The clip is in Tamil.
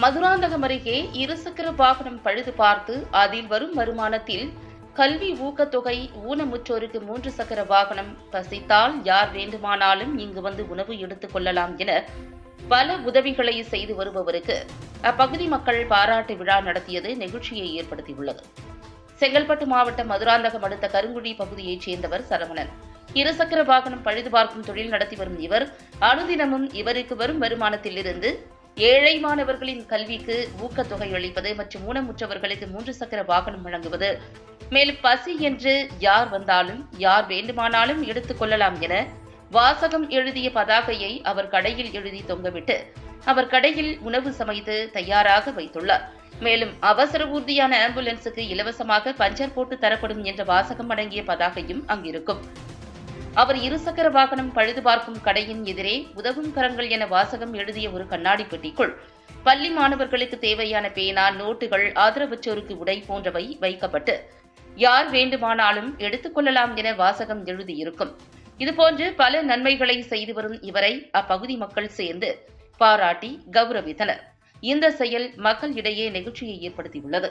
மதுராந்தகம் அருகே இருசக்கர வாகனம் பழுது பார்த்து அதில் வரும் வருமானத்தில் கல்வி ஊக்கத்தொகை ஊனமுற்றோருக்கு மூன்று சக்கர வாகனம் பசித்தால் யார் வேண்டுமானாலும் இங்கு வந்து உணவு எடுத்துக் கொள்ளலாம் என பல உதவிகளை செய்து வருபவருக்கு அப்பகுதி மக்கள் பாராட்டு விழா நடத்தியது நெகிழ்ச்சியை ஏற்படுத்தியுள்ளது. செங்கல்பட்டு மாவட்டம் மதுராந்தகம் அடுத்த கருங்குடி பகுதியைச் சேர்ந்தவர் சரவணன். இருசக்கர வாகனம் பழுது பார்க்கும் தொழில் நடத்தி வரும் இவர் அனுதினமும் இவருக்கு வரும் வருமானத்திலிருந்து ஏழை மாணவர்களின் கல்விக்கு ஊக்கத்தொகை அளிப்பது மற்றும் ஊனமுற்றவர்களுக்கு மூன்று சக்கர வாகனம் வழங்குவது. மேலும் பசி என்று யார் வந்தாலும் யார் வேண்டுமானாலும் எடுத்துக் கொள்ளலாம் என வாசகம் எழுதிய பதாகையை அவர் கடையில் எழுதி தொங்கவிட்டு அவர் கடையில் உணவு சமைத்து தயாராக வைத்துள்ளார். மேலும் அவசர ஊர்தியான ஆம்புலன்ஸுக்கு இலவசமாக பஞ்சர் போட்டு தரப்படும் என்ற வாசகம் அடங்கிய பதாகையும் அங்கிருக்கும். அவர் இருசக்கர வாகனம் பழுது பார்க்கும் கடையின் எதிரே உதவும் கரங்கள் என வாசகம் எழுதிய ஒரு கண்ணாடி பெட்டிக்குள் பள்ளி மாணவர்களுக்கு தேவையான பேனா நோட்டுகள் ஆதரவற்றோருக்கு உடை போன்றவை வைக்கப்பட்டு யார் வேண்டுமானாலும் எடுத்துக்கொள்ளலாம் என வாசகம் எழுதியிருக்கும். இதுபோன்று பல நன்மைகளை செய்து வரும் இவரை அப்பகுதி மக்கள் சேர்ந்து பாராட்டி கௌரவித்தனர். இந்த செயல் மக்களிடையே நெகிழ்ச்சியை ஏற்படுத்தியுள்ளது.